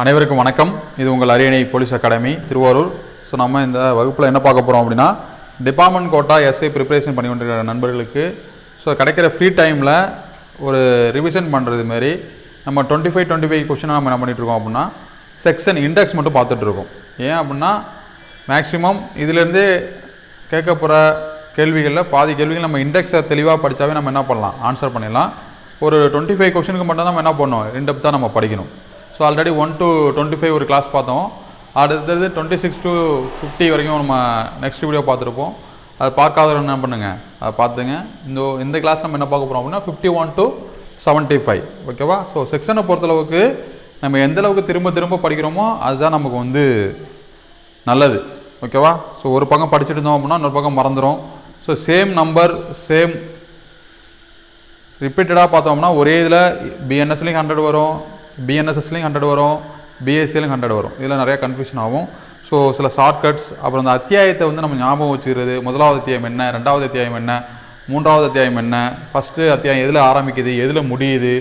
அனைவருக்கும் வணக்கம். இது உங்கள் அரியணை போலீஸ் அகாடமி திருவாரூர். ஸோ நம்ம இந்த வகுப்பில் என்ன பார்க்க போகிறோம் அப்படின்னா டிபார்ட்மெண்ட் கோட்டா எஸ்ஐ ப்ரிப்பரேஷன் பண்ணி கொண்டிருக்கிற நண்பர்களுக்கு. ஸோ கிடைக்கிற ஃப்ரீ டைமில் ஒரு ரிவிஷன் பண்ணுறது மாரி நம்ம டுவெண்ட்டி ஃபைவ் டுவெண்ட்டி ஃபைவ் கொஷினாக நம்ம என்ன பண்ணிகிட்ருக்கோம் இருக்கோம் அப்படின்னா செக்ஷன் இண்டெக்ஸ் மட்டும் பார்த்துட்ருக்கோம் ஏன் அப்படின்னா மேக்ஸிமம் இதுலேருந்தே கேட்க போகிற கேள்விகளில் பாதி கேள்விகள் நம்ம இண்டெக்ஸை தெளிவாக படித்தாவே நம்ம என்ன பண்ணலாம்? ஆன்சர் பண்ணிடலாம். ஒரு டுவெண்ட்டி ஃபைவ் கொஷனுக்கு மட்டும் நம்ம என்ன பண்ணணும்? இன்டெப்த்தாக நம்ம படிக்கணும். So already one two twenty five ஒரு கிளாஸ் பார்த்தோம். அடுத்தது டுவெண்ட்டி சிக்ஸ் டு ஃபிஃப்டி வரைக்கும் நம்ம நெக்ஸ்ட் வீடியோ பார்த்துருப்போம். அது பார்க்காதவங்க என்ன பண்ணுங்கள் அதை பார்த்துங்க. இந்த இந்த கிளாஸ் நம்ம என்ன பார்க்க போகிறோம் அப்படின்னா fifty one to seventy five ஓகேவா ஸோ செக்ஷனை பொறுத்தளவுக்கு நம்ம எந்த அளவுக்கு திரும்ப திரும்ப படிக்கிறோமோ அதுதான் நமக்கு வந்து நல்லது. ஓகேவா ஸோ ஒரு பக்கம் படிச்சுட்டு இருந்தோம் அப்படின்னா இன்னொரு பக்கம் மறந்துடும் ஸோ சேம் நம்பர் சேம் ரிப்பீட்டடாக பார்த்தோம்னா ஒரே இதில் பிஎன்எஸ்லேயும் ஹண்ட்ரட் வரும். பிஎன்எஸ்எஸ்லையும் ஹண்ட்ரட் வரும் பிஎஸ்சிலையும் ஹண்ட்ரட் வரும். இதில் நிறையா கன்ஃபியூஷன் ஆகும். ஸோ சில ஷார்ட்கட்ஸ் அப்புறம் அந்த அத்தியாயத்தை வந்து நம்ம ஞாபகம் வச்சுக்கிறது முதலாவது அத்தியாயம் என்ன ரெண்டாவது அத்தியாயம் என்ன மூன்றாவது அத்தியாயம் என்ன ஃபஸ்ட்டு அத்தியாயம் எதில் ஆரம்பிக்குது எதில் முடியுது.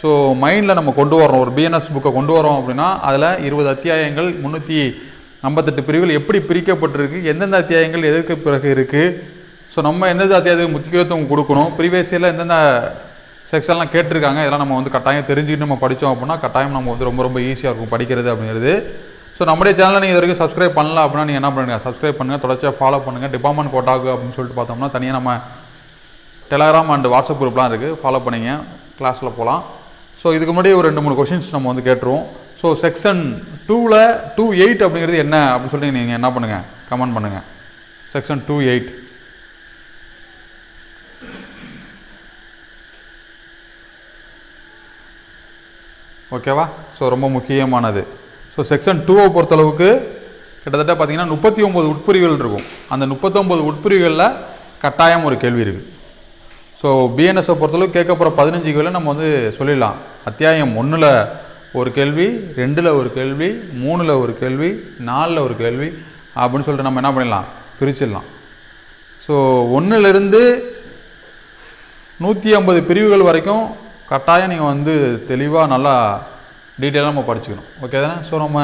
ஸோ மைண்டில் நம்ம கொண்டு வரோம் ஒரு பிஎன்எஸ் புக்கை கொண்டு வரோம் அப்படின்னா அதில் இருபது அத்தியாயங்கள் முந்நூற்றி ஐம்பத்தெட்டு பிரிவுகள் எப்படி பிரிக்கப்பட்டிருக்கு எந்தெந்த அத்தியாயங்கள் எதுக்கு பிறகு இருக்குது ஸோ நம்ம எந்தெந்த அத்தியாயத்துக்கு முக்கியத்துவம் கொடுக்கணும் ப்ரீவியஸ் இயரில் எந்தெந்த செக்ஷன்லாம் கேட்டிருக்காங்க. இதெல்லாம் நம்ம வந்து கட்டாயம் தெரிஞ்சுக்கிட்டு நம்ம படித்தோம் அப்படின்னா கட்டாயம் நம்ம வந்து ரொம்ப ரொம்ப ஈஸியாக இருக்கும் படிக்கிறது அப்படிங்கிறது. ஸோ நம்முடைய சேனலை நீங்கள் இது வரைக்கும் சப்ஸ்கிரைப் பண்ணல அப்படின்னா நீங்கள் என்ன பண்ணுங்கள் சப்ஸ்கிரைப் பண்ணுங்கள் தொடர்ச்சியாக ஃபாலோ பண்ணுங்கள் டிபார்ட்மெண்ட் கோட்டாக்கு அப்படின்னு சொல்லிட்டு பார்த்தோம்னா தனியாக நம்ம டெலகிராம் அண்ட் வாட்ஸ்அப் குரூப்லாம் இருக்குது ஃபாலோ பண்ணிங்க. கிளாஸில் போகலாம் ஸோ இதுக்கு முன்னாடி ஒரு ரெண்டு மூணு கொஷின்ஸ் நம்ம வந்து கேட்டுருவோம். ஸோ செக்ஷன் டூவில் டூ எயிட் அப்படிங்கிறது என்ன அப்படின்னு சொல்லிட்டு நீங்கள் என்ன பண்ணுங்கள் கமெண்ட் பண்ணுங்கள் செக்ஷன் டூ எயிட் ஓகேவா? ஸோ ரொம்ப முக்கியமானது. ஸோ செக்ஷன் டூவை பொறுத்தளவுக்கு கிட்டத்தட்ட பார்த்தீங்கன்னா முப்பத்தி ஒம்பது உட்பிரிவுகள் இருக்கும். அந்த முப்பத்தொம்பது உட்பிரிவுகளில் கட்டாயம் ஒரு கேள்வி இருக்குது ஸோ பிஎன்எஸை பொறுத்தளவுக்கு கேட்க போகிற பதினஞ்சு கேள்வி நம்ம வந்து சொல்லிடலாம். அத்தியாயம் ஒன்றில் ஒரு கேள்வி ரெண்டில் ஒரு கேள்வி மூணில் ஒரு கேள்வி நாலில் ஒரு கேள்வி அப்படின்னு சொல்லிட்டு நம்ம என்ன பண்ணிடலாம்? பிரிச்சிடலாம். ஸோ ஒன்றுலேருந்து நூற்றி ஐம்பது பிரிவுகள் வரைக்கும் கட்டாயம் நீங்கள் வந்து தெளிவாக நல்லா டீட்டெயிலாக நம்ம படிச்சுக்கணும். ஓகே தானே? ஸோ நம்ம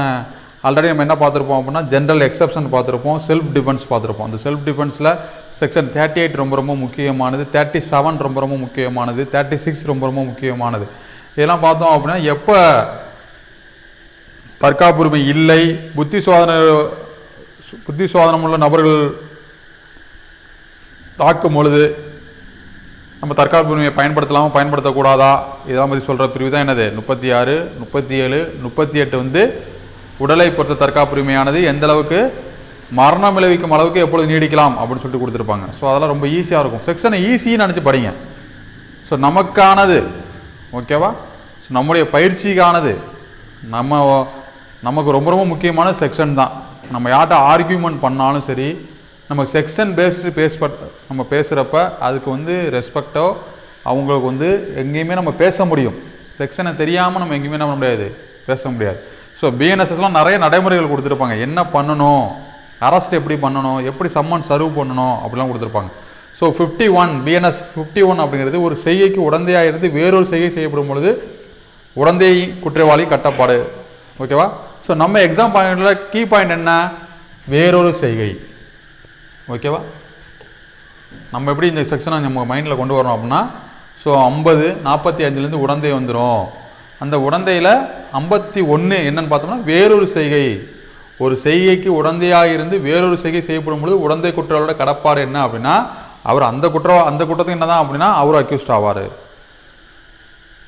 ஆல்ரெடி நம்ம என்ன பார்த்துருப்போம் அப்படின்னா ஜென்ரல் எக்ஸப்ஷன் பார்த்துருப்போம் செல்ஃப் டிஃபென்ஸ் பார்த்துருப்போம். அந்த செல்ஃப் டிஃபென்ஸில் செக்ஷன் தேர்ட்டி எயிட் ரொம்ப ரொம்ப முக்கியமானது தேர்ட்டி செவன் ரொம்ப ரொம்ப முக்கியமானது தேர்ட்டி சிக்ஸ் ரொம்ப ரொம்ப முக்கியமானது. இதெல்லாம் பார்த்தோம் அப்படின்னா எப்போ தற்காப்புரிமை இல்லை புத்தி சோதனை புத்தி சோதனம் உள்ள நபர்கள் தாக்கும் பொழுது நம்ம தற்காப்பு உரிமையை பயன்படுத்தலாமா பயன்படுத்தக்கூடாதா? இதெல்லாம் பற்றி சொல்கிற பிரிவு தான் என்னது? முப்பத்தி ஆறு முப்பத்தி ஏழு முப்பத்தி எட்டு வந்து உடலை பொறுத்த தற்காப்புரிமையானது எந்த அளவுக்கு மரணம் விளைவிக்கும் அளவுக்கு எப்பொழுது நீடிக்கலாம் அப்படின்னு சொல்லிட்டு கொடுத்துருப்பாங்க. ஸோ அதெல்லாம் ரொம்ப ஈஸியாக இருக்கும். செக்ஷனை ஈஸின்னு நினச்சி படிங்க. ஸோ நமக்கானது ஓகேவா ஸோ நம்முடைய பயிற்சிக்கானது நம்ம நமக்கு ரொம்ப ரொம்ப முக்கியமான செக்ஷன் தான். நம்ம யார்கிட்ட ஆர்கியூமெண்ட் பண்ணாலும் சரி நம்ம செக்ஷன் பேஸ்டு பேஸ் பட் நம்ம பேசுகிறப்ப அதுக்கு வந்து ரெஸ்பெக்டோ அவங்களுக்கு வந்து எங்கேயுமே நம்ம பேச முடியும். செக்ஷனை தெரியாமல் நம்ம எங்கேயுமே என்ன பண்ண முடியாது. பேச முடியாது. ஸோ பிஎன்எஸ்எஸ்லாம் நிறைய நடைமுறைகள் கொடுத்துருப்பாங்க. என்ன பண்ணணும்? அரெஸ்ட் எப்படி பண்ணணும்? எப்படி சம்மன் சர்வ் பண்ணணும்? அப்படிலாம் கொடுத்துருப்பாங்க. So fifty one BNS fifty one அப்படிங்கிறது ஒரு செய்கைக்கு உடந்தையாக இருந்து வேறொரு செய்கை செய்யப்படும் பொழுது உடந்தை குற்றவாளி கட்டப்பாடு. ஓகேவா ஸோ நம்ம எக்ஸாம் பாயிண்டில் கீ பாயிண்ட் என்ன? வேறொரு செய்கை. ஓகேவா? நம்ம எப்படி இந்த செக்ஷனை நம்ம மைண்டில் கொண்டு வரணும் அப்படின்னா ஸோ ஐம்பது நாற்பத்தி அஞ்சுலேருந்து உடந்தை வந்துடும் அந்த உடந்தையில் ஐம்பத்தி ஒன்று என்னன்னு பார்த்தோம்னா வேறொரு செய்கை. ஒரு செய்கைக்கு உடந்தையாக இருந்து வேறொரு செய்கை செய்யப்படும் பொழுது உடந்தை குற்றவாளோட கடப்பாடு என்ன அப்படின்னா அவர் அந்த குற்ற அந்த குற்றத்துக்கு என்ன தான் அப்படின்னா அவர் அக்யூஸ்ட் ஆவார்.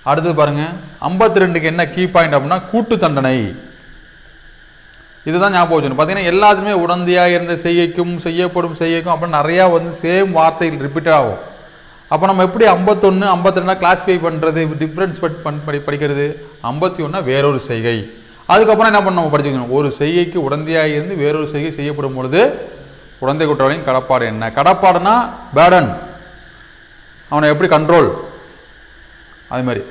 அடுத்தது பாருங்கள் ஐம்பத்தி ரெண்டுக்கு என்ன கீ பாயிண்ட் அப்படின்னா கூட்டு தண்டனை. இதுதான் ஞாபகம் வச்சுக்கணும். பார்த்தீங்கன்னா எல்லாத்துமே உடந்தையாக இருந்த செய்கைக்கும் செய்யப்படும் செய்கைக்கும் அப்படின்னு நிறையா வந்து சேம் வார்த்தைகள் ரிப்பீட் ஆகும். அப்போ நம்ம எப்படி ஐம்பத்தொன்று ஐம்பத்திரெண்டாக கிளாஸிஃபை பண்ணுறது டிஃப்ரென்ஸ் படி படிக்கிறது? ஐம்பத்தி ஒன்றா வேறொரு செய்கை. அதுக்கப்புறம் என்ன பண்ண நம்ம படிச்சுக்கணும்? ஒரு செய்கைக்கு உடந்தையாக இருந்து வேறொரு செய்கை செய்யப்படும் பொழுது உடந்தை குற்றவாளியின் கடப்பாடு என்ன? கடப்பாடுனா பேடன் அவனை எப்படி கண்ட்ரோல் அது மாதிரி.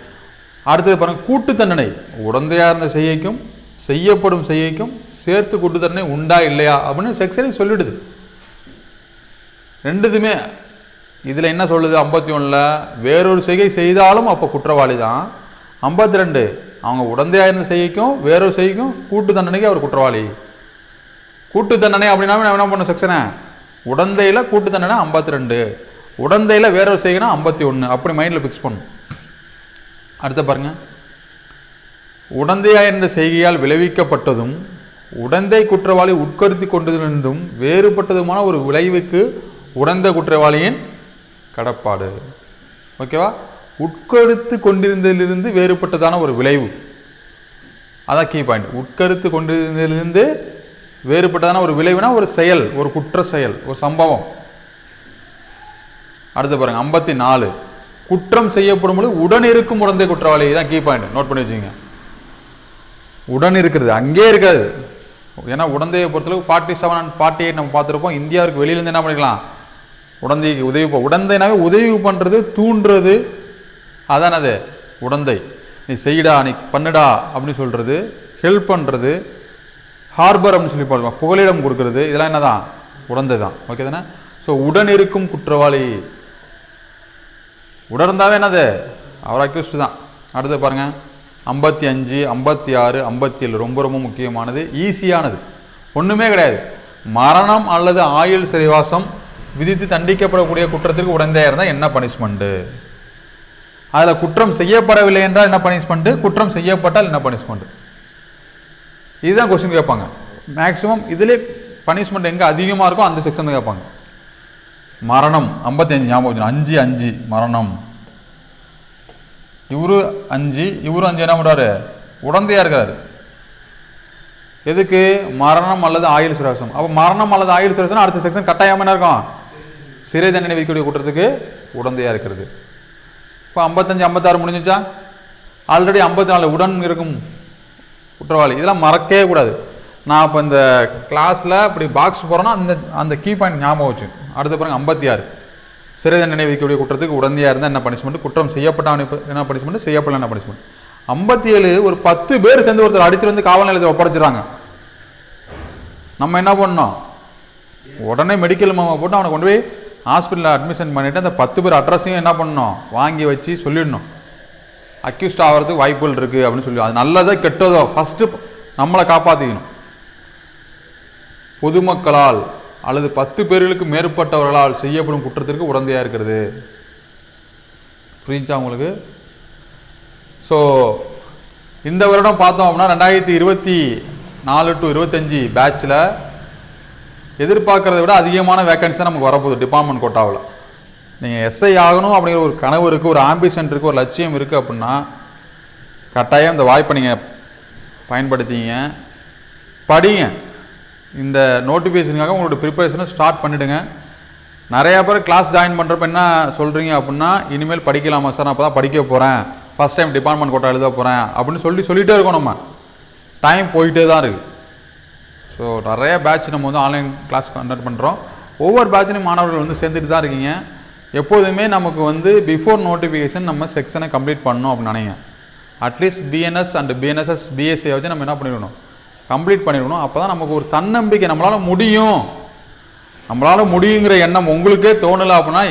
அடுத்தது பாருங்கள் கூட்டு தண்டனை உடந்தையாக இருந்த செய்கைக்கும் செய்யப்படும் செய்கைக்கும் சேர்த்து கொண்டு தன்னை உண்டா இல்லையா அப்படின்னு செக்ஷனே சொல்லிடுது. ரெண்டுதுமே இதில் என்ன சொல்லுது? ஐம்பத்தி ஒன்றில் வேறொரு செய்கை செய்தாலும் அப்போ குற்றவாளி தான். ஐம்பத்தி ரெண்டு அவங்க உடந்தையாக இருந்த செய்கைக்கும் வேறொரு செய்கைக்கும் கூட்டு தண்டனைக்கு அவர் குற்றவாளி. கூட்டு தண்டனை அப்படின்னா நான் என்ன பண்ண செக்ஷனை உடந்தையில் கூட்டு தண்டனை ஐம்பத்தி ரெண்டு உடந்தையில் வேறொரு செய்கைனா ஐம்பத்தி ஒன்று அப்படி மைண்டில் ஃபிக்ஸ் பண்ணும் அடுத்த பாருங்கள் உடந்தையாக இருந்த செய்கையால் விளைவிக்கப்பட்டதும் உடந்தை குற்றவாளி உட்கருத்தி கொண்டதிலிருந்தும் வேறுபட்டதுமான ஒரு விளைவுக்கு உடந்த குற்றவாளியின் கடப்பாடு. ஓகேவா? உட்கருத்து கொண்டிருந்ததிலிருந்து வேறுபட்டதான ஒரு விளைவு. அதான் கீ பாயிண்ட் உட்கருத்து கொண்டிருந்ததிலிருந்து வேறுபட்டதான ஒரு விளைவுனா ஒரு செயல் ஒரு குற்ற செயல் ஒரு சம்பவம். அடுத்து பாருங்க ஐம்பத்தி நாலு. குற்றம் செய்யப்படும் பொழுது உடன் இருக்கும் உடந்தை குற்றவாளி தான் கீ பாயிண்ட் நோட் பண்ணி வச்சுங்க உடன் இருக்கிறது அங்கே இருக்காது ஏன்னா உடந்தையை பொறுத்தளவு forty seven and forty eight நம்ம பார்த்துருப்போம். இந்தியாவுக்கு வெளியிலேருந்து என்ன பண்ணிக்கலாம்? உடந்தைக்கு உதவி உடந்தைனாவே உதவி பண்ணுறது தூண்டுறது அதான் அது. உடந்தை. நீ செய்டா நீ பண்ணுடா அப்படின்னு சொல்கிறது ஹெல்ப் பண்ணுறது ஹார்பர் அப்படின்னு சொல்லி பாடுவோம் புகலிடம் கொடுக்கறது இதெல்லாம் என்னதான்? உடந்தை தான். ஓகே தானே? ஸோ உடன் இருக்கும் குற்றவாளி. உடர்ந்தாவே என்னது? அவர் அக்யூஸ்டு தான். அடுத்து பாருங்கள் ஐம்பத்தி அஞ்சு ஐம்பத்தி ஆறு ஐம்பத்தி ஏழு ரொம்ப ரொம்ப முக்கியமானது ஈஸியானது. ஒன்றுமே கிடையாது. மரணம் அல்லது ஆயுள் சிறைவாசம் விதித்து தண்டிக்கப்படக்கூடிய குற்றத்திற்கு உடந்தையாக இருந்தால் என்ன பனிஷ்மெண்ட்டு அதில் குற்றம் செய்யப்படவில்லை என்றால் என்ன பனிஷ்மெண்ட்டு குற்றம் செய்யப்பட்டால் என்ன பனிஷ்மெண்ட்டு இதுதான் கொஸ்டின் கேட்பாங்க. மேக்ஸிமம் இதிலே பனிஷ்மெண்ட் எங்கே அதிகமாக இருக்கோ அந்த செக்ஷன் தான் கேட்பாங்க. மரணம் ஐம்பத்தஞ்சு ஞாபகம் அஞ்சு அஞ்சு மரணம். இவரு அஞ்சு இவரும் அஞ்சு என்ன பண்ணுறாரு உடந்தையாக இருக்கிறாரு. எதுக்கு? மரணம் அல்லது ஆயுள் சுரேசம் அப்போ மரணம் அல்லது ஆயுள் சுரேசம் அடுத்த செக்ஷன் கட்டாயமாக என்ன இருக்கும்? சிறை தண்டனை விதிக்கக்கூடிய கூட்டத்துக்கு உடந்தையாக இருக்கிறது. இப்போ ஐம்பத்தஞ்சு ஐம்பத்தாறு முடிஞ்சுச்சா? ஆல்ரெடி ஐம்பத்தி நாலு உடன் இருக்கும் குற்றவாளி. இதெல்லாம் மறக்கவே கூடாது. நான் இப்போ இந்த கிளாஸில் இப்படி பாக்ஸ் போகிறேன்னா அந்த அந்த கீ பாயிண்ட் ஞாபகம் வச்சு அடுத்த பாருங்கள் ஐம்பத்தி ஆறு. சிறை தண்டனை விதிக்கக்கூடிய குற்றத்துக்கு உடந்தையாக இருந்தால் என்ன பனிஷ்மெண்ட் குற்றம் செய்யப்பட்டவன் என்ன பனிஷ்மெண்ட் செய்யப்படல என்ன பனிஷ்மெண்ட் ஐம்பத்தி ஏழு ஒரு பத்து பேர் சேர்ந்து ஒருத்தர் அடித்து வந்து காவல் நிலையத்தை ஒப்படைச்சிடுறாங்க. நம்ம என்ன பண்ணோம்? உடனே மெடிக்கல் மாமா போட்டு அவனை கொண்டு போய் ஹாஸ்பிட்டலில் அட்மிஷன் பண்ணிவிட்டு அந்த பத்து பேர் அட்ரஸையும் என்ன பண்ணணும் வாங்கி வச்சு சொல்லிடணும். அக்யூஸ்ட் ஆகிறதுக்கு வாய்ப்புகள் இருக்குது அப்படின்னு சொல்லி அது நல்லதோ கெட்டதோ ஃபஸ்ட்டு நம்மளை காப்பாற்றிக்கணும் பொதுமக்களால் அல்லது பத்து பேர்களுக்கு மேற்பட்டவர்களால் செய்யப்படும் குற்றத்திற்கு உடந்தையாக இருக்கிறது. புரிஞ்சா உங்களுக்கு? ஸோ இந்த வருடம் பார்த்தோம் அப்படின்னா ரெண்டாயிரத்தி இருபத்தி நாலு டு இருபத்தஞ்சி பேட்சில் எதிர்பார்க்கறத விட அதிகமான வேக்கன்சி நமக்கு வரப்போகுது டிபார்ட்மெண்ட் கோட்டாவில் நீங்கள் எஸ்ஐ ஆகணும் அப்படிங்கிற ஒரு கனவு இருக்குது ஒரு ஆம்பிஷன் இருக்குது ஒரு லட்சியம் இருக்குது அப்படின்னா கட்டாயம் இந்த வாய்ப்பை நீங்கள் பயன்படுத்திங்க படிங்க. இந்த நோட்டிஃபிகேஷனுக்காக உங்களோட ப்ரிப்பரேஷனை ஸ்டார்ட் பண்ணிவிடுங்க நிறையா பேர் கிளாஸ் ஜாயின் பண்ணுறப்ப என்ன சொல்கிறீங்க அப்படின்னா இனிமேல் படிக்கலாமா சார்? நான் அப்போ தான் படிக்க போகிறேன் ஃபஸ்ட் டைம் டிபார்ட்மெண்ட் கோட்டா எழுத போகிறேன் அப்படின்னு சொல்லி சொல்லிகிட்டே இருக்கோம் நம்ம. டைம் போயிட்டே தான் இருக்குது ஸோ நிறைய பேட்ச் நம்ம வந்து ஆன்லைன் கிளாஸ் கண்டக்ட் பண்ணுறோம் ஒவ்வொரு பேட்ச்லையும் மாணவர்கள் வந்து சேர்ந்துட்டு தான் இருக்கீங்க. எப்போதுமே நமக்கு வந்து பிஃபோர் நோட்டிஃபிகேஷன் நம்ம செக்ஷனை கம்ப்ளீட் பண்ணணும் அப்படின்னு நினைங்க. At least BNS and BNSS பிஎஸ்சியை வச்சு நம்ம என்ன பண்ணிடணும்? கம்ப்ளீட் பண்ணிடணும். அப்போ தான் நமக்கு ஒரு தன்னம்பிக்கை நம்மளால் முடியும். நம்மளால் முடியுங்கிற எண்ணம் உங்களுக்கே தோணலை அப்படின்னா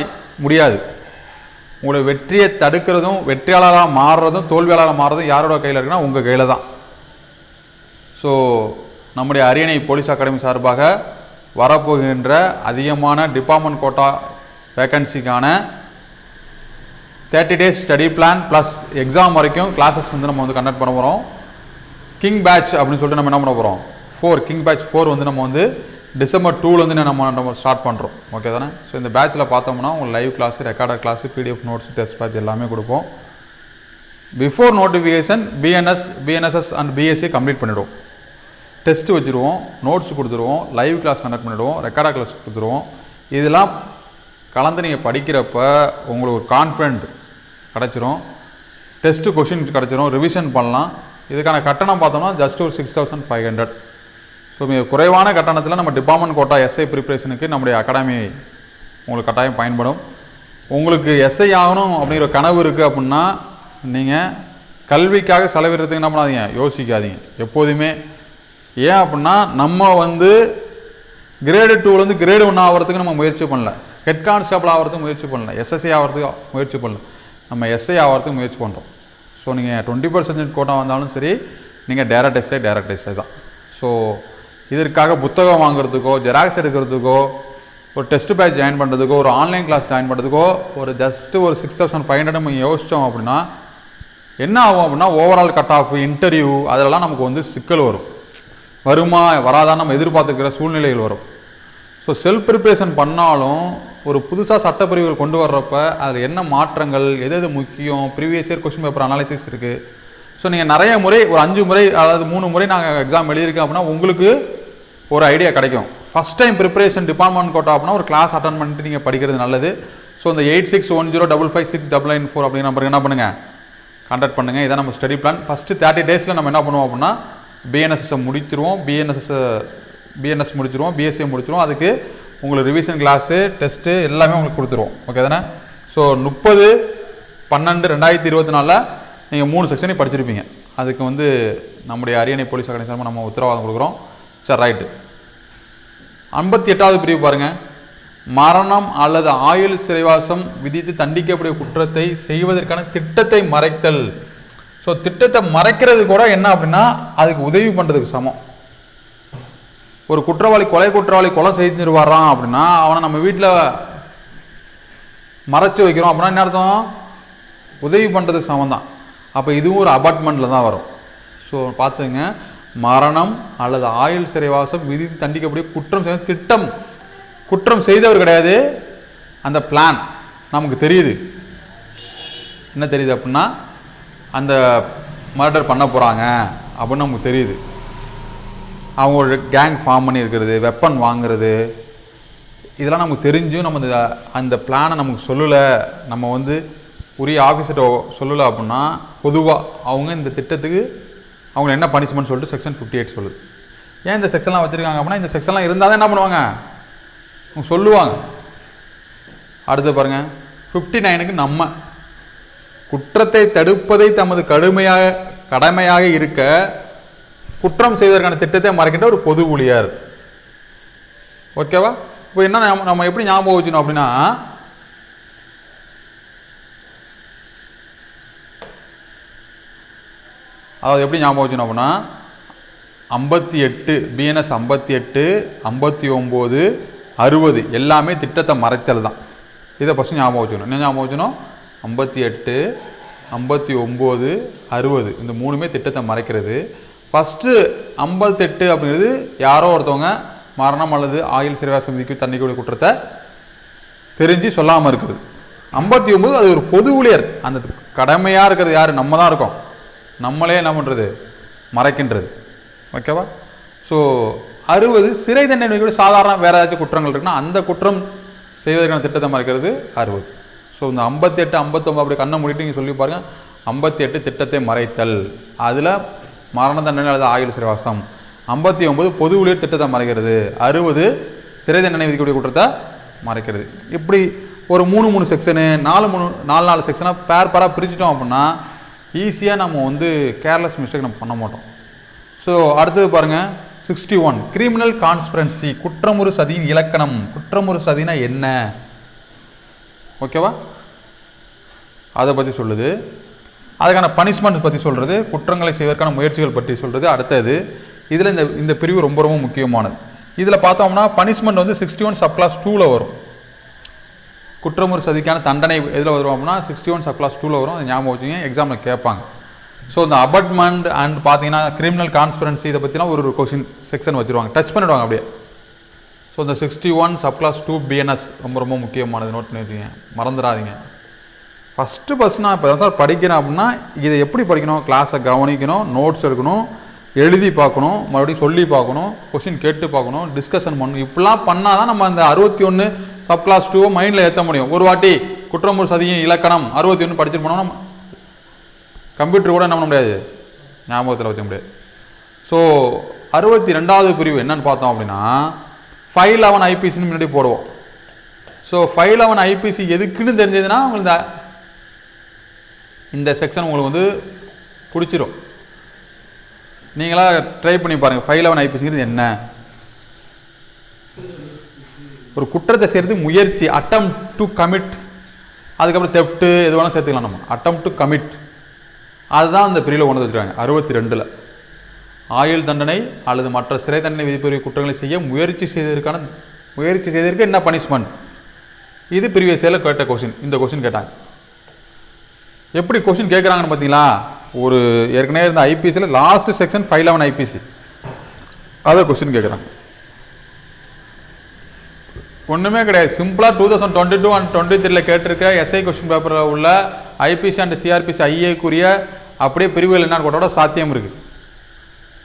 முடியாது. உங்களை வெற்றியை தடுக்கிறதும் வெற்றியாளராக மாறுறதும் தோல்வியாளராக மாறுறதும் யாரோட கையில் இருக்குன்னா உங்கள் கையில் தான். ஸோ நம்முடைய அரியணை போலீஸ் அகாடமி சார்பாக வரப்போகின்ற அதிகமான department quota வேக்கன்சிக்கான thirty days study plan plus exam வரைக்கும் கிளாஸஸ் வந்து நம்ம வந்து கண்டக்ட் பண்ண போகிறோம் கிங் பேட்ச் அப்படின்னு சொல்லிட்டு நம்ம என்ன பண்ண போகிறோம் ஃபோர் கிங் பேட்ச் ஃபோர் வந்து நம்ம வந்து டிசம்பர் டூலேருந்து நம்ம நம்ம ஸ்டார்ட் பண்ணுறோம் ஓகே தானே? ஸோ இந்த பேட்ச்சில் பார்த்தோம்னா உங்களுக்கு live class recorder class PDF notes test batch எல்லாமே கொடுப்போம். Before notification BNS BNSS and BSC complete பண்ணிவிடுவோம் டெஸ்ட்டு வச்சுருவோம் நோட்ஸ் கொடுத்துருவோம் லைவ் கிளாஸ் கண்டக்ட் பண்ணிவிடுவோம் ரெக்கார்டாக கிளாஸ் கொடுத்துருவோம். இதெல்லாம் கலந்து நீங்கள் படிக்கிறப்ப உங்களுக்கு ஒரு கான்ஃபிடென்ட் கிடச்சிரும். டெஸ்ட்டு கொஷின் கிடச்சிரும் ரிவிஷன் பண்ணலாம். இதுக்கான கட்டணம் பார்த்தோம்னா ஜஸ்ட் ஒரு six thousand five hundred so மிக குறைவான கட்டணத்தில் நம்ம டிபார்ட்மெண்ட் கோட்டா எஸ்ஐ ப்ரிப்பரேஷனுக்கு நம்முடைய அகாடமி உங்களுக்கு கட்டாயம் பயன்படும். உங்களுக்கு எஸ்ஐ ஆகணும் அப்படிங்கிற கனவு இருக்குது அப்படின்னா நீங்கள் கல்விக்காக செலவிடுறதுக்கு என்ன பண்ணாதீங்க? யோசிக்காதீங்க. எப்போதுமே ஏன் அப்படின்னா நம்ம வந்து கிரேடு டூலேருந்து கிரேடு ஒன் ஆகிறதுக்கு நம்ம முயற்சி பண்ணல. ஹெட் கான்ஸ்டபிள் ஆகிறதுக்கு முயற்சி பண்ணல. எஸ்எஸ்சி ஆகிறதுக்கு முயற்சி பண்ணல. நம்ம எஸ்ஐ ஆகிறதுக்கு முயற்சி பண்ணுறோம் ஸோ நீங்கள் டுவெண்ட்டி பர்சன்டேஜ் கோட்டா வந்தாலும் சரி நீங்கள் டேரக்ட் எஸ்ஐ டேரக்ட் தான். ஸோ இதற்காக புத்தகம் வாங்குறதுக்கோ ஜெராக்ஸ் எடுக்கிறதுக்கோ ஒரு டெஸ்ட் பேட்ச் ஜாயின் பண்ணுறதுக்கோ ஒரு ஆன்லைன் கிளாஸ் ஜாயின் பண்ணுறதுக்கோ ஒரு ஜஸ்ட்டு ஒரு சிக்ஸ் தௌசண்ட் ஃபைவ் ஹண்ட்ரட் நம்ம யோசித்தோம் அப்படின்னா என்ன ஆகும் அப்படின்னா ஓவரால் கட் ஆஃப் இன்டர்வியூ அதெல்லாம் நமக்கு வந்து சிக்கல் வரும். வருமா வராதான் நம்ம எதிர்பார்த்துக்கிற சூழ்நிலைகள் வரும். ஸோ செல்ஃப் ப்ரிப்ரேஷன் பண்ணாலும் ஒரு புதுசாக சட்டப்பிரிவுகள் கொண்டு வர்றப்ப அதில் என்ன மாற்றங்கள் எது எது முக்கியம் previous year question paper analysis இருக்குது ஸோ நீங்கள் நிறைய முறை ஒரு அஞ்சு முறை அதாவது மூணு முறை நாங்கள் எக்ஸாம் எழுதியிருக்கோம் அப்படின்னா உங்களுக்கு ஒரு ஐடியா கிடைக்கும். First time preparation department quota அப்படின்னா ஒரு கிளாஸ் அட்டன் பண்ணிட்டு நீங்கள் படிக்கிறது நல்லது. ஸோ இந்த eight six one zero double five six double nine four அப்படிங்கிற நம்பருக்கு என்ன பண்ணுங்கள் கான்டாக்ட் பண்ணுங்கள் இதான் நம்ம ஸ்டடி பிளான் ஃபஸ்ட்டு தேர்ட்டி டேஸில் நம்ம என்ன பண்ணுவோம் அப்படின்னா பிஎன்எஸ்எஸ்ஸை முடிச்சிருவோம். பிஎன்எஸ்எஸ் பிஎன்எஸ் முடிச்சிருவோம். பிஎஸ்சி முடிச்சிருவோம். அதுக்கு உங்களுக்கு ரிவிஷன் கிளாஸு டெஸ்ட்டு எல்லாமே உங்களுக்கு கொடுத்துருவோம். ஓகே தானே? ஸோ முப்பது பன்னெண்டு ரெண்டாயிரத்தி இருபத்தி நாலில் நீங்கள் மூணு செக்ஷனையும் படிச்சிருப்பீங்க. அதுக்கு வந்து நம்முடைய அரியணை போலீஸ் அகாடமி சார்பாக நம்ம உத்தரவாதம் கொடுக்குறோம். சரி ரைட்டு ஐம்பத்தி எட்டாவது பிரிவு பாருங்கள் மரணம் அல்லது ஆயுள் சிறைவாசம் விதித்து தண்டிக்கக்கூடிய குற்றத்தை செய்வதற்கான திட்டத்தை மறைத்தல். ஸோ திட்டத்தை மறைக்கிறது கூட என்ன அப்படின்னா அதுக்கு உதவி பண்ணுறதுக்கு சமம். ஒரு குற்றவாளி கொலை குற்றவாளி கொலை செஞ்சுட்டு வர்றான் அப்படின்னா அவனை நம்ம வீட்டில் மறைச்சி வைக்கிறோம் அப்படின்னா என்ன அர்த்தம்? உதவி பண்ணுறதுக்கு சமம் தான் அப்போ இதுவும் ஒரு அபார்ட்மெண்ட்டில் தான் வரும். ஸோ பார்த்துங்க. மரணம் அல்லது ஆயுள் சிறைவாசம் விதித்து தண்டிக்கக்கூடிய குற்றம் செய்த திட்டம். குற்றம் செய்தவர் கிடையாது. அந்த பிளான் நமக்கு தெரியுது. என்ன தெரியுது அப்படின்னா அந்த மர்டர் பண்ண போகிறாங்க அப்படின்னு நமக்கு தெரியுது. அவங்க ஒரு கேங் ஃபார்ம் பண்ணி இருக்கிறது வெப்பன் வாங்குறது இதெல்லாம் நமக்கு தெரிஞ்சும் நம்ம அந்த அந்த பிளானை நமக்கு சொல்லலை. நம்ம வந்து உரிய ஆஃபீஸர்கிட்ட சொல்லலை அப்படின்னா பொதுவாக அவங்க இந்த திட்டத்துக்கு அவங்க என்ன பனிஷ்மெண்ட் சொல்லிட்டு செக்ஷன் ஃபிஃப்டி எயிட் சொல்லுது. ஏன் இந்த செக்ஷன்லாம் வச்சுருக்காங்க அப்படின்னா இந்த செக்ஷன்லாம் இருந்தால் தான் என்ன பண்ணுவாங்க? அவங்க சொல்லுவாங்க. அடுத்து பாருங்கள் ஃபிஃப்டி நைனுக்கு நம்ம குற்றத்தை தடுப்பதை தமது கடுமையாக கடமையாக இருக்க குற்றம் செய்வதற்கான திட்டத்தை மறைக்கின்ற ஒரு பொது ஊழியர். ஓகேவா? இப்போ என்ன நம்ம- நம்ம எப்படி ஞாபகம் வச்சுக்கணும் அப்படின்னா அதாவது எப்படி ஞாபகம் வச்சுக்கணும் அப்படின்னா ஐம்பத்தி எட்டு பிஎன்எஸ் ஐம்பத்தி எட்டு ஐம்பத்தி ஒம்பது அறுபது எல்லாமே திட்டத்தை மறைத்தல் தான். இதை ஃபஸ்ட்டு ஞாபகம் வச்சுக்கணும். என்ன ஞாபகம் வச்சுக்கணும்? ஐம்பத்தி எட்டு ஐம்பத்தி ஒம்பது அறுபது இந்த மூணுமே திட்டத்தை மறைக்கிறது. ஃபஸ்ட்டு ஐம்பத்தெட்டு அப்படிங்கிறது யாரோ ஒருத்தவங்க மரணம் அல்லது ஆயுள் சிறைவாசம் விதிக்கு தண்டிக்கூடிய குற்றத்தை தெரிஞ்சு சொல்லாமல் இருக்குது. ஐம்பத்தி ஒம்பது அது ஒரு பொது ஊழியர். அந்த கடமையாக இருக்கிறது யார்? நம்ம தான் இருக்கோம். நம்மளே என்ன பண்ணுறது மறைக்கின்றது. ஓகேவா? ஸோ அறுபது சிறை தண்டனை கூட சாதாரண வேறு ஏதாச்சும் குற்றங்கள் இருக்குன்னா அந்த குற்றம் செய்வதற்கான திட்டத்தை மறைக்கிறது அறுபது. ஸோ இந்த ஐம்பத்தெட்டு ஐம்பத்தொம்பது அப்படி கண்ணை மூடிட்டு நீங்கள் சொல்லி பாருங்கள் ஐம்பத்தி எட்டு திட்டத்தை மறைத்தல். அதில் மரண தண்டனை அல்லது ஆயுள் சிறைவாசம். ஐம்பத்தி ஒம்பது பொது ஊழியர் திட்டத்தை மறைக்கிறது. அறுபது சிறை தண்டனை விதிக்கக்கூடிய குற்றத்தை மறைக்கிறது. இப்படி ஒரு மூணு மூணு செக்ஷனு நாலு மூணு நாலு நாலு செக்ஷனாக பேர் பேராக பிரிச்சிட்டோம் அப்படின்னா ஈஸியாக நம்ம வந்து கேர்லெஸ் மிஸ்டேக் நம்ம பண்ண மாட்டோம். ஸோ அடுத்தது பாருங்கள் சிக்ஸ்டி ஒன் கிரிமினல் கான்ஸ்பிரன்சி குற்றமுறு சதியின் இலக்கணம். குற்றமுறு சதினா என்ன? ஓகேவா அதை பற்றி சொல்லுது. அதுக்கான பனிஷ்மெண்ட் பற்றி சொல்கிறது குற்றங்களை செய்வதற்கான முயற்சிகள் பற்றி சொல்கிறது அடுத்தது இதில் இந்த இந்த பிரிவு ரொம்ப ரொம்ப முக்கியமானது. இதில் பார்த்தோம்னா பனிஷ்மெண்ட் வந்து சிக்ஸ்டி ஒன் சப் கிளாஸ் டூவில் வரும். குற்றமுறு சதிக்கான தண்டனை எதில் வரும் அப்படின்னா சிக்ஸ்டி ஒன் சப் கிளாஸ் டூவில் வரும். அதை ஞாபகம் வச்சுங்க எக்ஸாமில் கேட்பாங்க. ஸோ இந்த அபட்மெண்ட் அண்ட் பார்த்தீங்கன்னா கிரிமினல் கான்ஸ்பிரன்சி இதை பற்றிலாம் ஒரு ஒரு கொஷின் செக்ஷன் வச்சுருவாங்க. டச் பண்ணிடுவாங்க அப்படியே. ஸோ இந்த sixty one sub clause two BNS ரொம்ப ரொம்ப முக்கியமானது. நோட் பண்ணி மறந்துடாதீங்க. ஃபஸ்ட்டு ஃபஸ்ட் நான் இப்போ தான் சார் படிக்கிறேன் அப்படின்னா இதை எப்படி படிக்கணும்? கிளாஸை கவனிக்கணும் நோட்ஸ் எடுக்கணும் எழுதி பார்க்கணும் மறுபடியும் சொல்லி பார்க்கணும் கொஷின் கேட்டு பார்க்கணும் டிஸ்கஷன் பண்ணணும். இப்படிலாம் பண்ணால் தான் நம்ம அந்த அறுபத்தி ஒன்று சப் கிளாஸ் டூவை மைண்டில் ஏற்ற முடியும். ஒரு வாட்டி குற்றமுறு சதியின் இலக்கணம் அறுபத்தி ஒன்று படிச்சுட்டு போனோம் நம்ம கம்ப்யூட்டர் கூட என்ன பண்ண முடியாது? ஞாபகத்தில் வைக்க முடியாது. ஸோ அறுபத்தி ரெண்டாவது பிரிவு என்னன்னு பார்த்தோம் அப்படின்னா ஃபைவ் லெவன் ஐபிசின்னு முன்னாடி போடுவோம். ஸோ ஃபைவ் லெவன் ஐபிசி எதுக்குன்னு தெரிஞ்சதுன்னா உங்களுக்கு இந்த செக்ஷன் உங்களுக்கு வந்து பிடிச்சிரும். நீங்களாக ட்ரை பண்ணி பாருங்கள் ஃபைவ் லெவன் ஐபிசிங்கிறது என்ன? ஒரு குற்றத்தை செய்கிறது முயற்சி அட்டம் டு கமிட் அதுக்கப்புறம் தெப்ட்டு எது வேணால் சேர்த்துக்கலாம் நம்ம. அட்டம் டு கமிட் அதுதான் அந்த பிரிவில் கொண்டு வச்சுருக்காங்க. அறுபத்தி ரெண்டில் ஆயுள் தண்டனை அல்லது மற்ற சிறை தண்டனை விதிப்புரிய குற்றங்களை செய்ய முயற்சி செய்ததற்கான முயற்சி செய்ததற்கு என்ன பனிஷ்மெண்ட் இது ப்ரீவியஸ் இயரில் கேட்ட கொஷின் இந்த கொஷின் கேட்டாங்க. எப்படி கொஷின் கேட்குறாங்கன்னு பார்த்தீங்களா ஒரு ஏற்கனவே இருந்த ஐபிசியில் last section five eleven IPC அதை கொஷின் கேட்குறாங்க ஒன்றுமே கிடையாது. சிம்பிளாக two thousand twenty two and twenty த்ரீல கேட்டிருக்க எஸ்ஐ கொஸ்டின் பேப்பரில் உள்ள ஐபிசி அண்ட் சிஆர்பிசி ஐஏக்குரிய அப்படியே பிரிவுகள் என்னன்னு கூட சாத்தியம் இருக்குது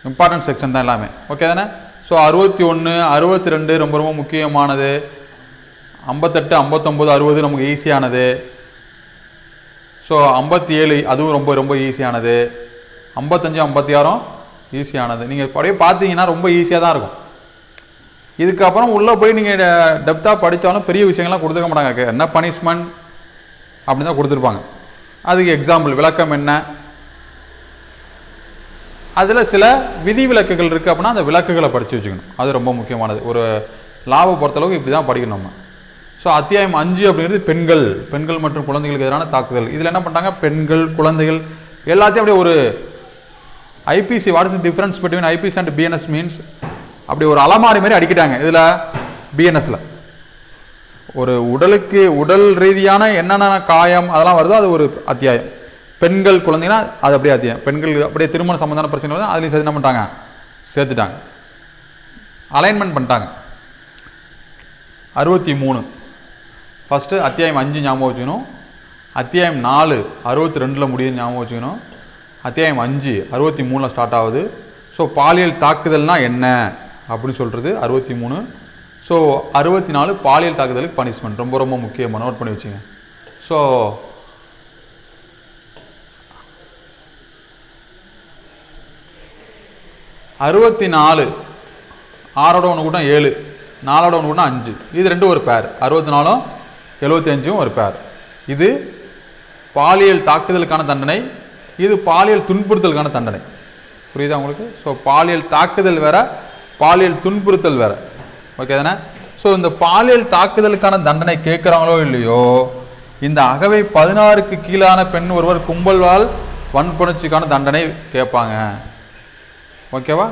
இம்பார்ட்டன்ட் செக்ஷன் தான் எல்லாமே. ஓகே தானே? ஸோ அறுபத்தி ஒன்று அறுபத்தி ரெண்டு ரொம்ப ரொம்ப முக்கியமானது. ஐம்பத்தெட்டு ஐம்பத்தொம்போது அறுபது நமக்கு ஈஸியானது ஸோ ஐம்பத்தி ஏழு அதுவும் ரொம்ப ரொம்ப ஈஸியானது ஐம்பத்தஞ்சு ஐம்பத்தி ஆறும் ஈஸியானது நீங்கள் அப்படியே பார்த்தீங்கன்னா ரொம்ப ஈஸியாக தான் இருக்கும். இதுக்கப்புறம் உள்ளே போய் நீங்கள் டெப்த்தாக படித்தாலும் பெரிய விஷயங்கள்லாம் கொடுத்துக்க மாட்டாங்க. என்ன பனிஷ்மெண்ட் அப்படின்னு தான் கொடுத்துருப்பாங்க. அதுக்கு எக்ஸாம்பிள் விளக்கம் என்ன? அதில் சில விதி விளக்குகள் இருக்குது அப்படின்னா அந்த விளக்குகளை படித்து வச்சுக்கணும். அது ரொம்ப முக்கியமானது. ஒரு லாபம் பொறுத்தளவுக்கு இப்படி தான் படிக்கணும் நம்ம. ஸோ அத்தியாயம் அஞ்சு அப்படிங்கிறது பெண்கள் பெண்கள் மற்றும் குழந்தைகளுக்கு எதிரான தாக்குதல். இதில் என்ன பண்ணுறாங்க பெண்கள் குழந்தைகள் எல்லாத்தையும் அப்படியே ஒரு IPC what is difference between IPC and BNS means அப்படி ஒரு அலமாரி மாதிரி அடிக்கிட்டாங்க. இதில் பிஎன்எஸில் ஒரு உடலுக்கு உடல் ரீதியான என்னென்ன காயம் அதெல்லாம் வருதோ அது ஒரு அத்தியாயம். பெண்கள் குழந்தைங்கன்னா அது அப்படியே அத்தியாயம். பெண்கள் அப்படியே திருமண சம்பந்தமான பிரச்சனை வருது அதுலேயும் சேர்த்து என்ன பண்ணிட்டாங்க? சேர்த்துட்டாங்க. அலைன்மெண்ட் பண்ணிட்டாங்க. அறுபத்தி மூணு. ஃபஸ்ட்டு அத்தியாயம் அஞ்சு ஞாபகம் வச்சுக்கணும். அத்தியாயம் நாலு அறுபத்தி ரெண்டில் முடியுது ஞாபகம் வச்சுக்கணும். அத்தியாயம் அஞ்சு அறுபத்தி மூணில் ஸ்டார்ட் ஆகுது. ஸோ பாலியல் தாக்குதல்னால் என்ன? அப்படின்னு சொல்கிறது அறுபத்தி மூணு ஸோ அறுபத்தி நாலு பாலியல் தாக்குதலுக்கு பனிஷ்மெண்ட் ரொம்ப ரொம்ப முக்கியமாக நோட் பண்ணி வச்சுங்க. ஸோ அறுபத்தி நாலு ஆறோட ஒன்று கூட்டம் ஏழு நாலோட ஒன்று கூட்டம் அஞ்சு. இது ரெண்டும் ஒரு பேர் அறுபத்தி நாலும் எழுபத்தஞ்சும் ஒரு பேர் இது பாலியல் தாக்குதலுக்கான தண்டனை. இது பாலியல் துன்புறுத்தலுக்கான தண்டனை. புரியுதா உங்களுக்கு? ஸோ பாலியல் தாக்குதல் வேற பாலியல் துன்புறுத்தல் வேற. ஓகே தானே? ஸோ இந்த பாலியல் தாக்குதலுக்கான தண்டனை கேட்குறாங்களோ இல்லையோ இந்த அகவை பதினாறுக்கு கீழான பெண் ஒருவர் கும்பல்வால் வன்புணர்ச்சிக்கான தண்டனை கேட்பாங்க. ஓகேவா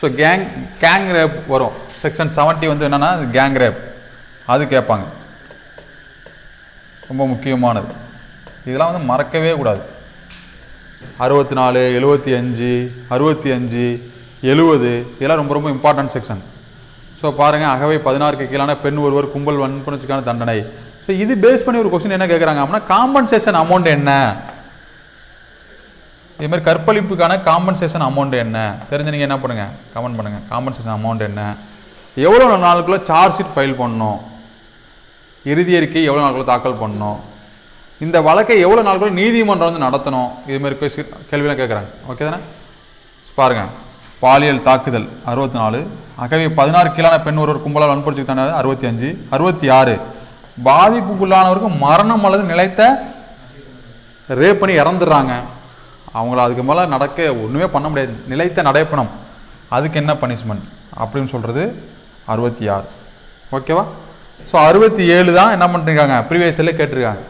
ஸோ கேங் கேங் ரேப் வரும். செக்ஷன் 70 வந்து என்னென்னா கேங் ரேப் அது கேட்பாங்க. ரொம்ப முக்கியமானது. இதெல்லாம் வந்து மறக்கவே கூடாது. அறுபத்தி நாலு எழுபத்தி அஞ்சு அறுபத்தி அஞ்சு எழுவது இதெல்லாம் ரொம்ப ரொம்ப இம்பார்ட்டன்ட் செக்ஷன் ஸோ பாருங்கள் அகவை பதினாறுக்கு கீழான பெண் ஒருவர் கும்பல் வன்புணர்ச்சிக்கான தண்டனை. ஸோ இது பேஸ் பண்ணி ஒரு கொஸ்டின் என்ன கேட்குறாங்க அப்படின்னா காம்பன்சேஷன் அமௌண்ட் என்ன? இதே மாதிரி கற்பழிப்புக்கான காம்பன்சேஷன் அமௌண்ட் என்ன? தெரிஞ்சு நீங்கள் என்ன பண்ணுங்கள் கமெண்ட் பண்ணுங்கள் காம்பன்சேஷன் அமௌண்ட் என்ன? எவ்வளோ நாளுக்குள்ளே சார்ஜ் ஷீட் ஃபைல் பண்ணணும்? இறுதி அறிக்கை எவ்வளோ நாளுக்குள்ள தாக்கல் பண்ணணும்? இந்த வழக்கை எவ்வளோ நாளுக்குள்ள நீதிமன்றம் வந்து நடத்தணும்? இதுமாரி பேசி கேள்வியெலாம் கேட்குறாங்க ஓகே தானே? பாருங்க. பாலியல் தாக்குதல் அறுபத்தி நாலு அகவை பதினாறு கீழான பெண் ஒருவர் கும்பலால் வன்புணர்ச்சி தண்டனை அறுபத்தி அஞ்சு. அறுபத்தி ஆறு. பாதிப்புக்குள்ளானவருக்கு மரணம் அல்லது நிலைத்த ரேப் பண்ணி இறந்துடுறாங்க. அவங்கள அதுக்கு மேலே நடக்க ஒன்றுமே பண்ண முடியாது. நிலைத்த நடைப்பணம். அதுக்கு என்ன பனிஷ்மெண்ட் அப்படின்னு சொல்கிறது அறுபத்தி ஆறு. ஓகேவா ஸோ அறுபத்தி ஏழு தான் என்ன பண்ணிருக்காங்க? ப்ரீவியஸில் கேட்டிருக்காங்க.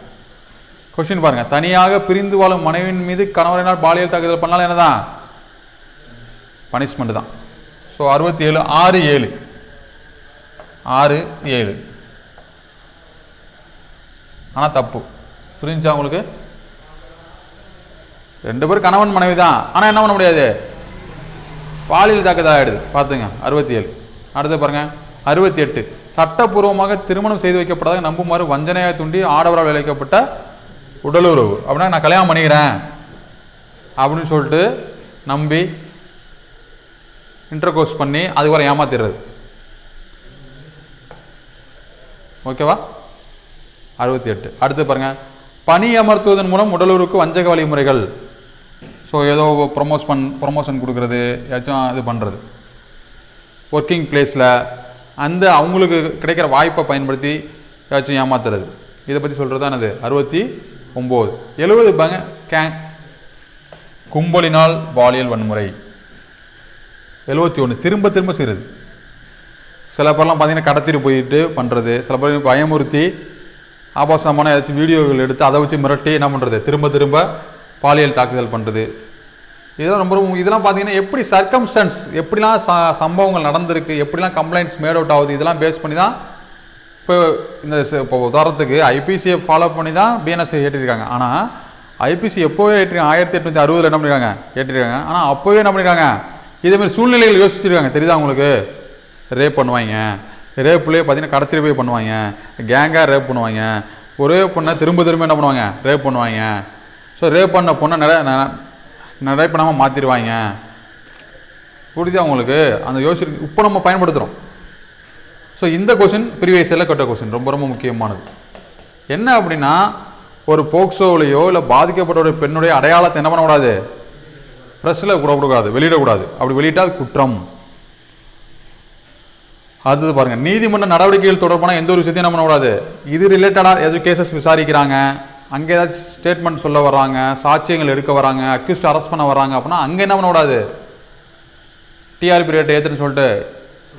கொஸ்டின் பாருங்க. தனியாக பிரிந்து வாழும் மனைவியின் மீது கணவரினால் பாலியல் தாக்குதல் பண்ணாலும் என்னதான்? பனிஷ்மெண்ட் தான். ஸோ அறுபத்தி ஏழு ஆறு ஏழு. ஆறு ஏழு. ஆனால் தப்பு. புரிஞ்சா உங்களுக்கு? ரெண்டு பேரும் கணவன் மனைவி தான். ஆனால் என்ன பண்ண முடியாது? பாலியல் தாக்குதல் ஆகிடுது பார்த்துங்க. அறுபத்தி ஏழு. அடுத்து பாருங்கள் அறுபத்தி எட்டு. சட்டப்பூர்வமாக திருமணம் செய்து வைக்கப்பட்டதாக நம்புமாறு வஞ்சனையாக தூண்டி ஆடவரால் விளைவிக்கப்பட்ட உடலுறவு. அப்படின்னா நான் கல்யாணம் பண்ணிக்கிறேன். அப்படின்னு சொல்லிட்டு நம்பி இன்டர்கோர்ஸ் பண்ணி அதுக்கப்புறம் ஏமாத்திடுறது. ஓகேவா? அறுபத்தி எட்டு. அடுத்து பாருங்கள் பணி அமர்த்துவதன் மூலம் உடலுறவுக்கு வஞ்சக வழிமுறைகள். ஸோ ஏதோ ப்ரொமோஸ் பண் ப்ரொமோஷன் கொடுக்குறது ஏதாச்சும் இது பண்ணுறது ஒர்க்கிங் பிளேஸில் அந்த அவங்களுக்கு கிடைக்கிற வாய்ப்பை பயன்படுத்தி ஏதாச்சும் ஏமாத்துறது. இதை பற்றி சொல்கிறது தான் அது அறுபத்தி ஒம்பது. எழுபது பங்க கே கும்பலினால் பாலியல் வன்முறை. எழுபத்தி ஒன்று திரும்ப திரும்ப செய்கிறது சில பேர்லாம் பார்த்தீங்கன்னா கடத்திட்டு போயிட்டு பண்ணுறது சில பேர் பயமுறுத்தி ஆபாசமான ஏதாச்சும் வீடியோகள் எடுத்து அதை வச்சு மிரட்டி என்ன பண்ணுறது திரும்ப திரும்ப பாலியல் தாக்குதல் பண்ணுறது இதெல்லாம் ரொம்ப ரொம்ப இதெல்லாம் பார்த்தீங்கன்னா எப்படி சர்க்கம்ஸ்டன்ஸ் எப்படிலாம் ச சம்பவங்கள் நடந்திருக்கு எப்படிலாம் கம்ப்ளைண்ட்ஸ் மேட் அவுட் ஆகுது இதெல்லாம் பேஸ் பண்ணி தான் இப்போ இந்த இப்போ உதாரணத்துக்கு ஐபிசியை ஃபாலோ பண்ணி தான் பிஎன்எஸ் ஏற்றிருக்காங்க. ஆனால் ஐபிசி எப்போவே ஏற்றிருக்காங்க? ஆயிரத்தி எட்நூற்றி அறுபதில் என்ன பண்ணியிருக்காங்க ஏற்றிருக்காங்க. ஆனால் அப்போவே என்ன பண்ணியிருக்காங்க இதேமாதிரி சூழ்நிலைகள் யோசிச்சிருக்காங்க. தெரியுதா உங்களுக்கு? ரேப் பண்ணுவாங்க. ரேப்லேயே பார்த்தீங்கன்னா கடத்திட்டு போய் பண்ணுவாங்க. கேங்காக ரேப் பண்ணுவாங்க. ஒரே பொண்ணை திரும்ப திரும்ப என்ன பண்ணுவாங்க? ரேப் பண்ணுவாங்க. ஸோ ரேப் பண்ண பொண்ணை நிறைய நிறைய பண்ணாமல் மாற்றிடுவாங்க புரியுதா உங்களுக்கு? அந்த யோசிச்சு இப்போ நம்ம பயன்படுத்துகிறோம் ஸோ இந்த கொஷின் ப்ரீவியஸில் கட்ட கொஷின் ரொம்ப ரொம்ப முக்கியமானது. என்ன அப்படின்னா ஒரு போக்சோவிலையோ இல்லை பாதிக்கப்பட்ட ஒரு பெண்ணுடைய அடையாளத்தை என்ன பண்ணக்கூடாது? ப்ரெஸ்ஸில் கூடக்கூடாது வெளியிடக்கூடாது அப்படி வெளியிட்டால் அது குற்றம். அடுத்தது பாருங்கள் நீதிமன்ற நடவடிக்கைகள் தொடர்பான எந்த ஒரு விஷயத்தையும் என்ன பண்ணக்கூடாது? இது ரிலேட்டடாக எதுவும் கேசஸ் விசாரிக்கிறாங்க? அங்கே ஏதாச்சும் ஸ்டேட்மெண்ட் சொல்ல வராங்க சாட்சியங்கள் எடுக்க வராங்க அக்யூஸ்ட் அரெஸ்ட் பண்ண வராங்க அப்படின்னா அங்கே என்ன பண்ணக்கூடாது டிஆர்பி ரேட் ஏற்றுன்னு சொல்லிட்டு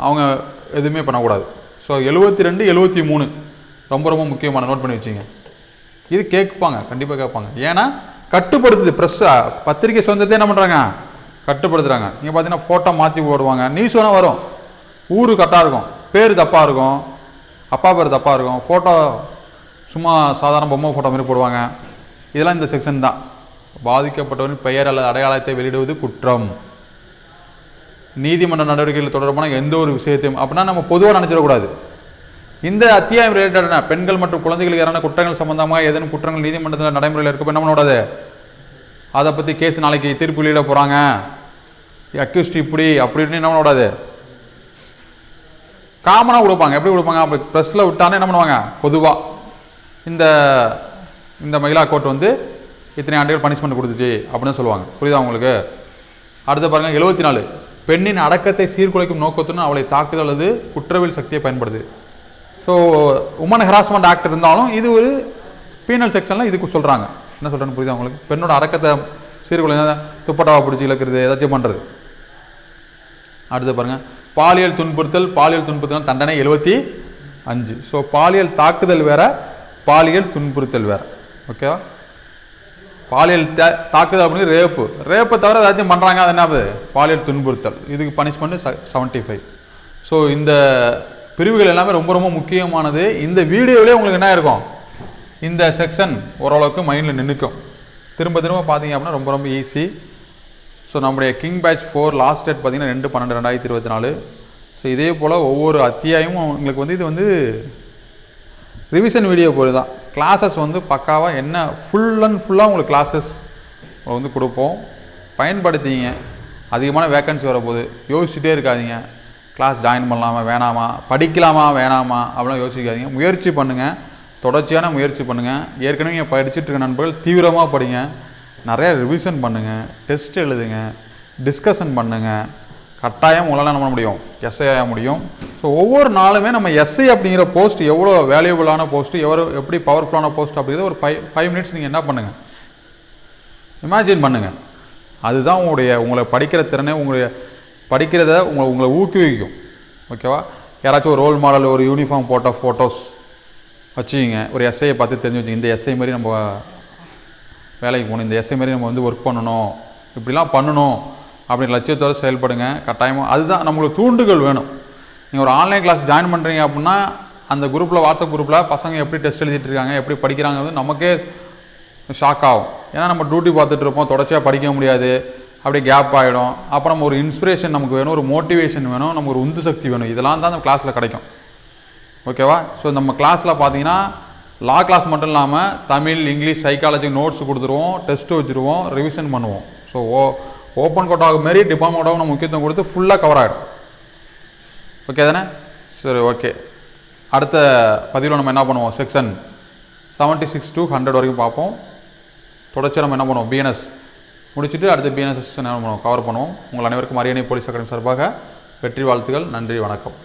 அவங்க எதுவுமே பண்ணக்கூடாது. ஸோ எழுபத்தி ரெண்டு எழுபத்தி மூணு ரொம்ப ரொம்ப முக்கியமான நோட் பண்ணி வச்சிங்க. இது கேட்பாங்க கண்டிப்பாக கேட்பாங்க. ஏன்னா கட்டுப்படுத்துது ப்ரெஸ்ஸை பத்திரிக்கை சொந்தத்தை என்ன பண்ணுறாங்க கட்டுப்படுத்துகிறாங்க நீங்கள் பார்த்தீங்கன்னா ஃபோட்டோ மாற்றி போடுவாங்க. நியூஸ் வேணால் வரும். ஊர் கரெக்டாக இருக்கும். பேர் தப்பாக இருக்கும். அப்பா பேர் தப்பாக இருக்கும். ஃபோட்டோ சும்மா சாதாரண பொம்மை ஃபோட்டோ மாதிரி போடுவாங்க. இதெல்லாம் இந்த செக்ஷன் தான். பாதிக்கப்பட்டவரின் பெயர் அல்லது அடையாளத்தை வெளியிடுவது குற்றம். நீதிமன்ற நடவடிக்கைகள் தொடர்பான எந்த ஒரு விஷயத்தையும் அப்படின்னா நம்ம பொதுவாக நினச்சிடக்கூடாது இந்த அத்தியாயம் ரிலேட்டடான பெண்கள் மற்றும் குழந்தைகளுக்கு யாரான குற்றங்கள் சம்பந்தமாக ஏதேனும் குற்றங்கள் நீதிமன்றத்தில் நடைமுறையில் இருக்கப்போ என்ன பண்ணக்கூடாது அதை பற்றி கேஸ் நாளைக்கு தீர்ப்பு வெளியிட போகிறாங்க அக்யூஸ்ட் இப்படி அப்படின்னு என்ன பண்ணக்கூடாது காமனாக கொடுப்பாங்க. எப்படி கொடுப்பாங்க? அப்படி ப்ரெஸ்ஸில் விட்டானே என்ன பண்ணுவாங்க? பொதுவாக இந்த இந்த மகிழா கோர்ட் வந்து இத்தனை ஆண்டுகள் பனிஷ்மெண்ட் கொடுத்துச்சு அப்படின்னு சொல்லுவாங்க. புரியுதா உங்களுக்கு? அடுத்து பாருங்கள் எழுபத்தி நாலு பெண்ணின் அடக்கத்தை சீர்குலைக்கும் நோக்கத்துடன் அவளை தாக்குதல் அல்லது குற்றவியல் சக்தியை பயன்படுது. ஸோ உமன் ஹராஸ்மெண்ட் ஆக்ட் இருந்தாலும் இது ஒரு பீனல் செக்ஷனில் இதுக்கு சொல்கிறாங்க என்ன சொல்கிறேன்னு புரியுதா உங்களுக்கு? பெண்ணோட அடக்கத்தை சீர்குலை துப்பட்டாவை பிடிச்சி இழக்கிறது ஏதாச்சும் பண்ணுறது அடுத்து பாருங்கள் பாலியல் துன்புறுத்தல் பாலியல் துன்புறுத்தல் தண்டனை எழுபத்தி அஞ்சு. ஸோ பாலியல் தாக்குதல் வேறு பாலியல் துன்புறுத்தல் வேறு. ஓகேவா பாலியல் தா- தாக்குதல் அப்படின்னு ரேப்பு ரேப்பை தவிர ஏதாச்சும் பண்ணுறாங்க அது என்னது பாலியல் துன்புறுத்தல். இதுக்கு பனிஷ்மெண்ட் செவன்ட்டி ஃபைவ் ஸோ இந்த பிரிவுகள் எல்லாமே ரொம்ப ரொம்ப முக்கியமானது. இந்த வீடியோவிலே உங்களுக்கு என்ன இருக்கும்? இந்த செக்ஷன் ஓரளவுக்கு மைண்டில் நின்றுக்கும் திரும்ப திரும்ப பார்த்தீங்க அப்படின்னா ரொம்ப ரொம்ப ஈஸி ஸோ நம்முடைய king batch for last date பார்த்தீங்கன்னா ரெண்டு பன்னெண்டு ரெண்டாயிரத்தி இருபத்தி நாலு. ஸோ இதே போல் ஒவ்வொரு அத்தியாயமும் உங்களுக்கு வந்து இது வந்து ரிவிஷன் வீடியோ போது தான் கிளாஸஸ் வந்து பக்காவாக என்ன ஃபுல் அண்ட் ஃபுல்லாக உங்களுக்கு கிளாஸஸ் வந்து கொடுப்போம். பயன்படுத்திங்க. அதிகமான வேக்கன்சி வரப்போகுது. யோசிச்சுட்டே இருக்காதீங்க. கிளாஸ் ஜாயின் பண்ணலாமா வேணாமா? படிக்கலாமா வேணாமா? அப்படிலாம் யோசிக்காதீங்க. முயற்சி பண்ணுங்கள் தொடர்ச்சியான முயற்சி பண்ணுங்கள் ஏற்கனவே இங்கே படிச்சுட்டு இருக்க நண்பர்கள் தீவிரமாக படிங்க. நிறையா ரிவிஷன் பண்ணுங்கள் டெஸ்ட் எழுதுங்க. டிஸ்கஷன் பண்ணுங்கள் கட்டாயம் உங்களால் என்ன பண்ண முடியும்? எஸ்ஐ ஆக முடியும். ஸோ ஒவ்வொரு நாளுமே நம்ம எஸ்ஐ அப்படிங்கிற போஸ்ட் எவ்வளோ வேல்யூபிளான போஸ்ட் எவ்வளோ எப்படி பவர்ஃபுல்லான போஸ்ட் அப்படிங்கிறத ஒரு ஃபைவ் ஃபைவ் மினிட்ஸ் நீங்கள் என்ன பண்ணுங்கள் இமேஜின் பண்ணுங்கள் அதுதான் உங்களுடைய உங்களை படிக்கிற திறனை உங்களுடைய படிக்கிறத உங்களை உங்களை ஊக்குவிக்கும். ஓகேவா யாராச்சும் ஒரு ரோல் மாடல் ஒரு யூனிஃபார்ம் போட்ட ஃபோட்டோஸ் வச்சுக்கிங்க. ஒரு எஸ்ஐயை பார்த்து தெரிஞ்சு வச்சுங்க இந்த எஸ்ஐ மாதிரி நம்ம வேலைக்கு போகணும். இந்த எஸ்ஐ மாதிரி நம்ம வந்து ஒர்க் பண்ணணும். இப்படிலாம் பண்ணணும். அப்படின்ற லட்சியத்தோடு செயல்படுங்க கட்டாயமாக அதுதான் நம்மளுக்கு தூண்டுகள் வேணும். நீங்கள் ஒரு ஆன்லைன் கிளாஸ் ஜாயின் பண்ணுறீங்க அப்படின்னா அந்த குரூப்பில் வாட்ஸ்அப் குரூப்பில் பசங்க எப்படி டெஸ்ட் எழுதிட்டு இருக்காங்க எப்படி படிக்கிறாங்கிறது நமக்கே ஷாக் ஆகும். ஏன்னா நம்ம டியூட்டி பார்த்துட்டு இருப்போம் தொடர்ச்சியாக படிக்க முடியாது அப்படியே கேப் ஆகிடும் அப்புறம் ஒரு இன்ஸ்பிரேஷன் நமக்கு வேணும் ஒரு மோட்டிவேஷன் வேணும் நமக்கு ஒரு உந்து சக்தி வேணும். இதெல்லாம் தான் அந்த கிளாஸில் கிடைக்கும். ஓகேவா ஸோ நம்ம கிளாஸில் பார்த்தீங்கன்னா லா கிளாஸ் மட்டும் இல்லாமல் தமிழ் இங்கிலீஷ் சைக்காலஜி நோட்ஸ் கொடுத்துருவோம் டெஸ்ட்டு வச்சுருவோம் ரிவிஷன் பண்ணுவோம். ஸோ ஓ ஓப்பன் கோட்டாக மாரி டிபார்ட்மெண்ட்டாக நம்ம முக்கியத்துவம் கொடுத்து ஃபுல்லாக கவர் ஆகிடும் ஓகே தானே? சரி ஓகே அடுத்த பதிவில் நம்ம என்ன பண்ணுவோம்? Section seventy six two hundred வரைக்கும் பார்ப்போம். தொடர்ச்சியாக நம்ம என்ன பண்ணுவோம்? பிஎன்எஸ் முடிச்சுட்டு அடுத்த பிஎன்எஸ் என்ன பண்ணுவோம்? கவர் பண்ணுவோம். உங்கள் அனைவருக்கும் அரியணை போலீஸ் அகாடமி சார்பாக வெற்றி வாழ்த்துக்கள் நன்றி வணக்கம்.